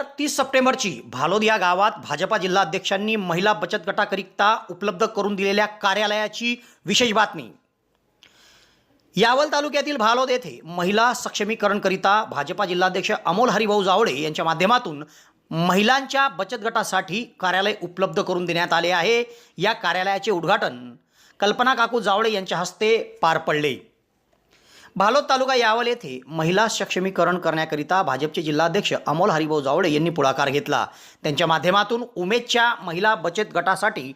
एकतीस सप्टेंबरची भालोद या गावात भाजपा जिल्हाध्यक्षांनी महिला बचत गटाकरिता उपलब्ध करून दिलेल्या कार्यालयाची विशेष बातमी. यावल तालुक्यातील भालोद येथे महिला सक्षमीकरणकरिता भाजपा जिल्हाध्यक्ष अमोल हरिभाऊ जावळे यांच्या माध्यमातून महिलांच्या बचत गटासाठी कार्यालय उपलब्ध करून देण्यात आले आहे. या कार्यालयाचे उद्घाटन कल्पना काकू जावळे यांच्या हस्ते पार पडले. भालोद तालुका यावल येथे महिला सक्षमीकरण करण्याकरिता भाजपचे जिल्हाध्यक्ष अमोल हरिभाऊ जावळे यांनी पुढाकार घेतला. त्यांच्या माध्यमातून उमेदच्या महिला बचत गटासाठी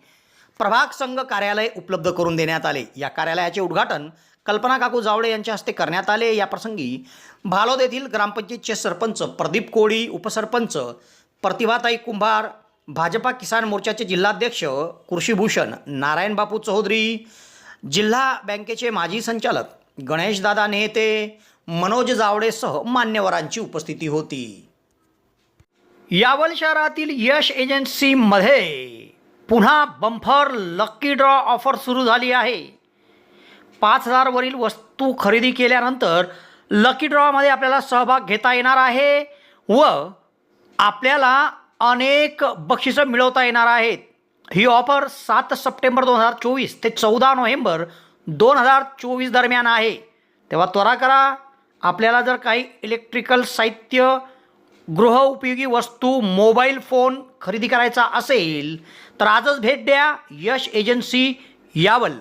प्रभाग संघ कार्यालय उपलब्ध करून देण्यात आले. या कार्यालयाचे उद्घाटन कल्पना काकू जावळे यांच्या हस्ते करण्यात आले. या प्रसंगी भालोद येथील ग्रामपंचायतचे सरपंच प्रदीप कोळी उपसरपंच प्रतिभाताई कुंभार भाजपा किसान मोर्चाचे जिल्हाध्यक्ष कृषीभूषण नारायण बापू चौधरी जिल्हा बँकेचे माजी संचालक गणेशदादा नेते मनोज जावडेसह मान्यवरांची उपस्थिती होती. यावल शहरातील यश एजन्सीमध्ये पुन्हा बंफर लक्की ड्रॉ ऑफर सुरू झाली आहे. पाच हजारवरील वस्तू खरेदी केल्यानंतर लकी ड्रॉमध्ये आपल्याला सहभाग घेता येणार आहे व आपल्याला अनेक बक्षिसं मिळवता येणार आहेत. ही ऑफर सात सप्टेंबर दोन हजार चोवीस ते चौदा नोव्हेंबर दोन हजार चोवीस दरम्यान आहे. तेव्हा त्वरा करा आपल्याला जर काही इलेक्ट्रिकल साहित्य गृहउपयोगी वस्तू मोबाईल फोन खरेदी करायचा असेल तर आजच भेट द्या यश एजन्सी यावल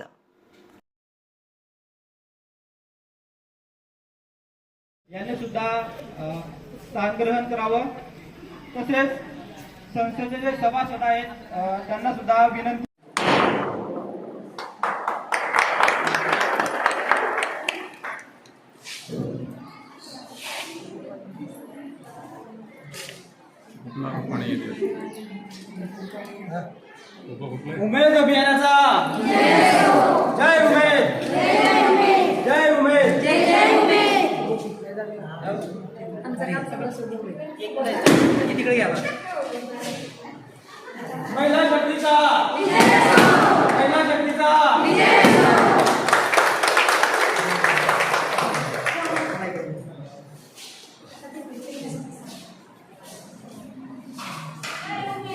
याने सुद्धा स्थान ग्रहण करावं. तसेच संस्थेचे जे सभासद आहेत त्यांना सुद्धा विनंती उमेद अभियानाचा. जय उमेद. जय उमेद. महिला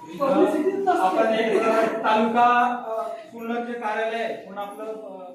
आपण एक तालुका पूर्ण जे कार्यालय आहे, आपलं